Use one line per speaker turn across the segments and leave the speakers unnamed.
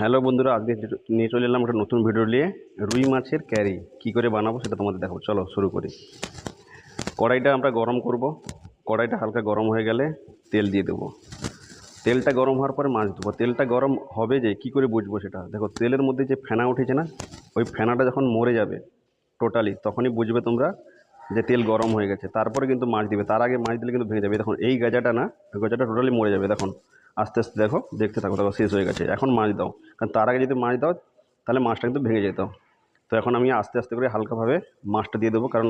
Hello বন্ধুরা, আজকে নিয়ে চলে এলাম একটা নতুন ভিডিও নিয়ে। রুই মাছের ক্যারি, কী করে বানাবো সেটা তোমাদের দেখো চলো শুরু করি। কড়াইটা আমরা গরম করব। কড়াইটা হালকা গরম হয়ে গেলে তেল দিয়ে দেবো। তেলটা গরম হওয়ার পরে মাছ দেবো তেলটা গরম হবে যে, কী করে বুঝব সেটা? দেখো, তেলের মধ্যে যে ফেনা উঠেছে না, ওই ফেনাটা যখন মরে যাবে টোটালি তখনই বুঝবে তোমরা যে তেল গরম হয়ে গেছে। তারপরে কিন্তু মাছ দিবে। তার আগে মাছ দিলে কিন্তু ভেঙে যাবে। দেখুন, এই গাজাটা না গাজাটা টোটালি মরে যাবে। দেখুন আস্তে আস্তে দেখো, দেখতে থাকো, দেখো শেষ হয়ে গেছে। এখন মাছ দাও। কারণ তার আগে যদি মাছ দাও, তাহলে মাছটা কিন্তু ভেঙে যেত। তো এখন আমি আস্তে আস্তে করে হালকাভাবে মাছটা দিয়ে দেবো, কারণ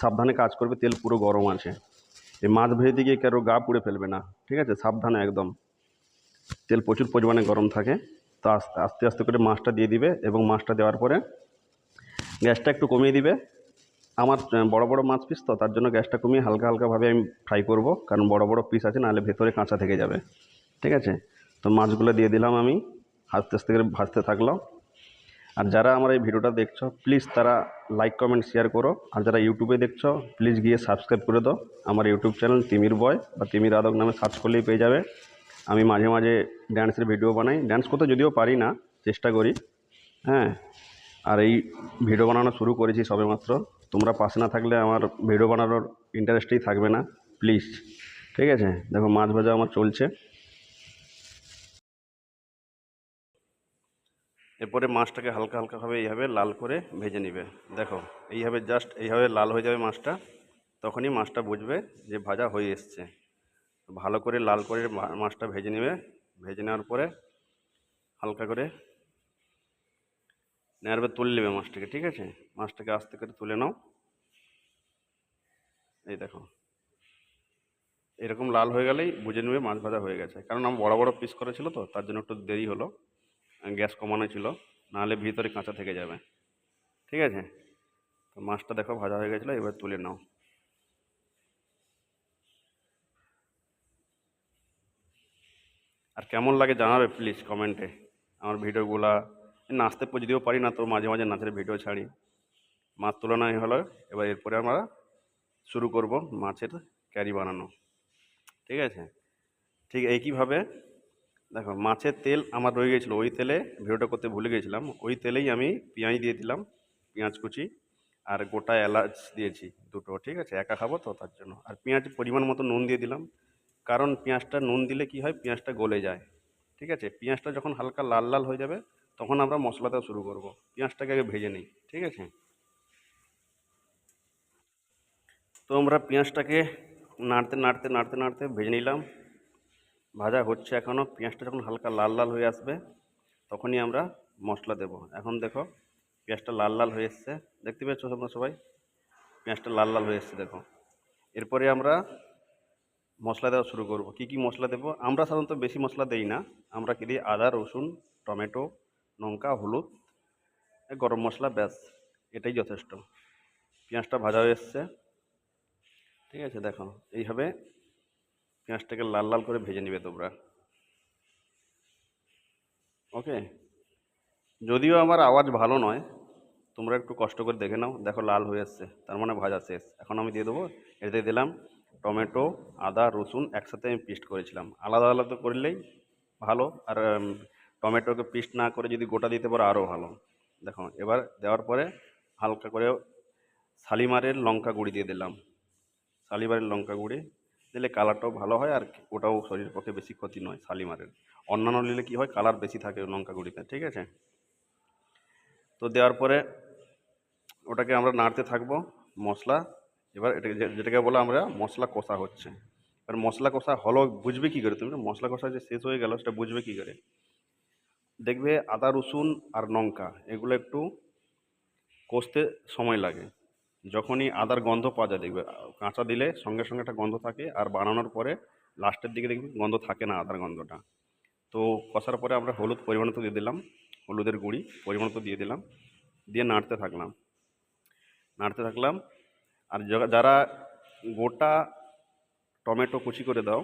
সাবধানে কাজ করবে, তেল পুরো গরম আছে। এই মাছ ভেজে গিয়ে কারও গা পুড়ে ফেলবে না, ঠিক আছে? সাবধানে একদম। তেল প্রচুর পরিমাণে গরম থাকে। তো আস্তে আস্তে আস্তে করে মাছটা দিয়ে দিবে এবং মাছটা দেওয়ার পরে গ্যাসটা একটু কমিয়ে দিবে। আমার বড় বড় মাছ পিস তো, তার জন্য গ্যাসটা কমিয়ে হালকা হালকাভাবে আমি ফ্রাই করব, কারণ বড় বড় পিস আছে, নাহলে ভেতরে কাঁচা থেকে যাবে। ঠিক আছে? তো মাছগুলো দিয়ে দিলাম আমি। আস্তে আস্তে করে ভাজতে থাকলাম। আর যারা আমার এই ভিডিওটা দেখছ প্লিজ তারা লাইক কমেন্ট শেয়ার করো। আর যারা ইউটিউবে দেখছ প্লিজ গিয়ে সাবস্ক্রাইব করে দাও। আমার ইউটিউব চ্যানেল তিমির বয় বা তিমির আদক নামে সার্চ করলেই পেয়ে যাবে। আমি মাঝে মাঝে ড্যান্সের ভিডিও বানাই। ড্যান্স করতে যদিও পারি না, চেষ্টা করি। হ্যাঁ? আর এই ভিডিও বানানো শুরু করেছি সবেমাত্র। তোমরা পাশে না থাকলে আমার ভিডিও বানানোর ইন্টারেস্টেই থাকবে না প্লিজ ঠিক আছে? দেখো মাছ ভাজা আমার চলছে। এরপরে মাছটাকে হালকা হালকাভাবে এইভাবে লাল করে ভেজে নেবে। দেখো, এইভাবে জাস্ট এইভাবে লাল হয়ে যাবে মাছটা, তখনই মাছটা বুঝবে যে ভাজা হয়ে এসছে। ভালো করে লাল করে মাছটা ভেজে নেবে। ভেজে নেওয়ার পরে হালকা করে নেওয়ার পর তুলে নেবে মাছটাকে, ঠিক আছে? মাছটাকে আস্তে করে তুলে নাও। এই দেখো, এরকম লাল হয়ে গেলেই বুঝে নেবে মাছ ভাজা হয়ে গেছে। কারণ আমি বড় বড় পিস করেছিল তো, তার জন্য একটু দেরি হলো। গ্যাস কমানো ছিল, নাহলে ভিতরে কাঁচা থেকে যাবে। ঠিক আছে? তো মাছটা দেখো ভাজা হয়ে গেছিল, এবার তুলে নাও। আর কেমন লাগে জানাবে প্লিজ কমেন্টে আমার ভিডিওগুলা নাচতে যদিও পারি না, তো মাঝে মাঝে নাচের ভিডিও ছাড়ি। মাছ তুলনায় হলো, এবার এরপরে আমরা শুরু করব মাছের ক্যারি বানানো। ঠিক আছে? ঠিক একইভাবে দেখো, মাছের তেল আমার রয়ে গেছিল ওই তেলে ভিডিওটা করতে ভুলে গেছিলাম ওই তেলেই আমি পেঁয়াজ দিয়ে দিলাম, পেঁয়াজ কুচি আর গোটা এলাচ দিয়েছি দুটো, ঠিক আছে? একা খাব তো তার জন্য। আর পেঁয়াজ পরিমাণ মতো নুন দিয়ে দিলাম, কারণ পেঁয়াজটা নুন দিলে কি হয়? পেঁয়াজটা গলে যায়, ঠিক আছে? পেঁয়াজটা যখন হালকা লাল লাল হয়ে যাবে, তখন আমরা মশলাটা শুরু করব। পেঁয়াজটাকে আগে ভেজে নিই, ঠিক আছে? তো আমরা পেঁয়াজটাকে নাড়তে নাড়তে নাড়তে নাড়তে ভেজে নিলাম। ভাজা হচ্ছে এখনও পেঁয়াজটা যখন হালকা লাল লাল হয়ে আসবে, তখনই আমরা মশলা দেব। এখন দেখো, পেঁয়াজটা লাল লাল হয়ে এসছে। দেখতে পেয়েছ তোমরা সবাই? পেঁয়াজটা লাল লাল হয়ে এসছে, দেখো। এরপরে আমরা মশলা দেওয়া শুরু করব। কি কি মশলা দেবো? আমরা সাধারণত বেশি মশলা দেই না। আমরা কি দিই? আদা, রসুন, টমেটো, লঙ্কা, হলুদ গরম মশলা, ব্যাস, এটাই যথেষ্ট। পেঁয়াজটা ভাজা হয়ে এসছে। ঠিক আছে, দেখো, এইভাবে পেঁয়াজটাকে লাল লাল করে ভেজে নিবে তোমরা। ওকে? যদিও আমার আওয়াজ ভালো নয়, তোমরা একটু কষ্ট করে দেখে নাও, দেখো লাল হয়ে আসছে, তার মানে ভাজা শেষ। এখন আমি দিয়ে দেবো এতে দিলাম টমেটো, আদা, রসুন একসাথে আমি পেস্ট করেছিলাম। আলাদা আলাদা করলেই ভালো, আর টমেটোকে পেস্ট না করে যদি গোটা দিতে পারো আরও ভালো। দেখো, এবার দেওয়ার পরে হালকা করে শালিমারের লঙ্কা গুঁড়ি দিয়ে দিলাম। শালিমারের লঙ্কা গুঁড়ি দিলে কালারটাও ভালো হয় আর ওটাও শরীরের পক্ষে বেশি ক্ষতি নয় শালিমারের অন্যান্য নিলে কী হয়, কালার বেশি থাকে লঙ্কা গুঁড়িতে ঠিক আছে? তো দেওয়ার পরে ওটাকে আমরা নাড়তে থাকব, মশলা। এবার এটাকে যেটাকে বলে আমরা মশলা কষা হচ্ছে। এবার মশলা কষা হলো, বুঝবে কী করে তুমি? মশলা কষা যে শেষ হয়ে গেল, সেটা বুঝবে কী করে? দেখবে আদা, রসুন আর লঙ্কা, এগুলো একটু কষতে সময় লাগে। যখনই আদার গন্ধ পাওয়া যায়, দেখবে, কাঁচা দিলে সঙ্গে সঙ্গে একটা গন্ধ থাকে, আর বানানোর পরে লাস্টের দিকে দেখবে গন্ধ থাকে না আদার গন্ধটা। তো কষার পরে আমরা হলুদ পরিমাণ মতো দিয়ে দিলাম, হলুদের গুঁড়ি পরিমাণ মতো দিয়ে দিলাম, দিয়ে নাড়তে থাকলাম। নাড়তে থাকলাম, আর যারা গোটা টমেটো কুচি করে দাও,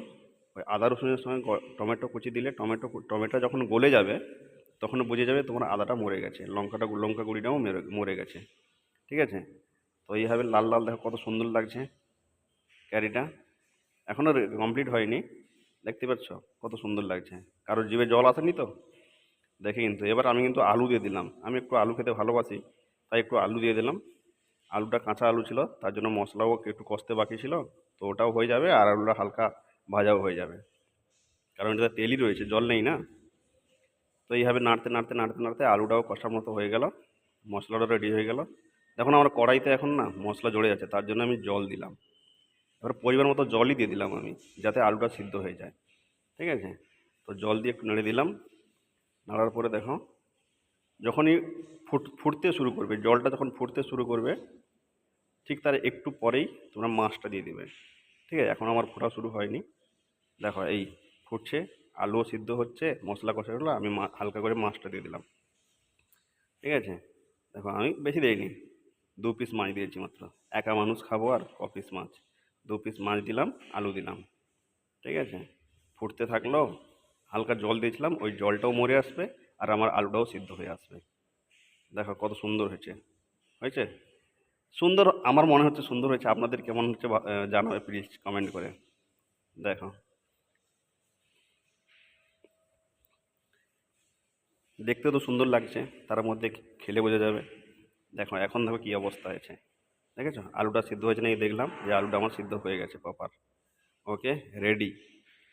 ওই আদা রসুনের সঙ্গে টমেটো কুচি দিলে টমেটো টমেটো যখন গলে যাবে, তখন বুঝে যাবে তোমার আদাটা মরে গেছে, লঙ্কাটা, লঙ্কা গুঁড়িটাও মেরে, মরে গেছে। ঠিক আছে? তো এইভাবে লাল লাল দেখো কত সুন্দর লাগছে ক্যারিটা। এখনও কমপ্লিট হয়নি। দেখতে পাচ্ছ? কত সুন্দর লাগছে। কারোর জিভে জল আসেনি তো? দেখে কিন্তু। এবার আমি কিন্তু আলু দিয়ে দিলাম। আমি একটু আলু খেতে ভালোবাসি, তাই একটু আলু দিয়ে দিলাম। আলুটা কাঁচা আলু ছিল, তার জন্য মশলাও একটু কষতে বাকি ছিল। তো ওটাও হয়ে যাবে আর আলুটা হালকা ভাজাও হয়ে যাবে। কারণ এটাতে তেলই রয়েছে, জল নেই না? তো এইভাবে নাড়তে নাড়তে নাড়তে নাড়তে আলুটাও কষার মতো হয়ে গেল। মশলাটা রেডি হয়ে গেল। দেখুন, আমার কড়াইতে এখন না মশলা জড়ে যাচ্ছে, তার জন্য আমি জল দিলাম। এবার পরিমাণ মতো জলই দিয়ে দিলাম আমি, যাতে আলুটা সিদ্ধ হয়ে যায়। ঠিক আছে? তো জল দিয়ে একটু নেড়ে দিলাম। নাড়ার পরে দেখো, যখনই ফুট, ফুটতে শুরু করবে, জলটা যখন ফুটতে শুরু করবে, ঠিক তার একটু পরেই তোমরা মাছটা দিয়ে দেবে। ঠিক আছে? এখন আমার ফোটা শুরু হয়নি। দেখো, এই ফুটছে, আলুও সিদ্ধ হচ্ছে, মশলা কষা হলো, আমি হালকা করে মাছটা দিয়ে দিলাম। ঠিক আছে? দেখো, আমি বেশি দিইনি। দু পিস মাছ দিয়েছি মাত্র। একা মানুষ খাব আর ক পিস মাছ। দু পিস মাছ দিলাম, আলু দিলাম। ঠিক আছে? ফুটতে থাকল হালকা জল দিয়েছিলাম, ওই জলটাও মরে আসবে আর আমার আলুটাও সিদ্ধ হয়ে আসবে। দেখো কত সুন্দর হয়েছে। হয়েছে? সুন্দর, আমার মনে হচ্ছে সুন্দর হয়েছে। আপনাদের কেমন হচ্ছে জানাবে প্লিজ কমেন্ট করে। দেখো। দেখতে তো সুন্দর লাগছে, তার মধ্যে খেলে বোঝা যাবে। দেখো, এখন দেখো কী অবস্থা হয়েছে। দেখেছ? আলুটা সিদ্ধ হয়েছে না এই দেখলাম যে আলুটা আমার সিদ্ধ হয়ে গেছে প্রপার ওকে রেডি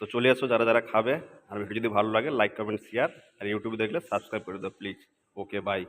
তো চলে আসো যারা যারা খাবে। আর ভিডিও যদি ভালো লাগে লাইক কমেন্ট শেয়ার আর ইউটিউবে দেখলে সাবস্ক্রাইব করে দাও প্লিজ ওকে বাই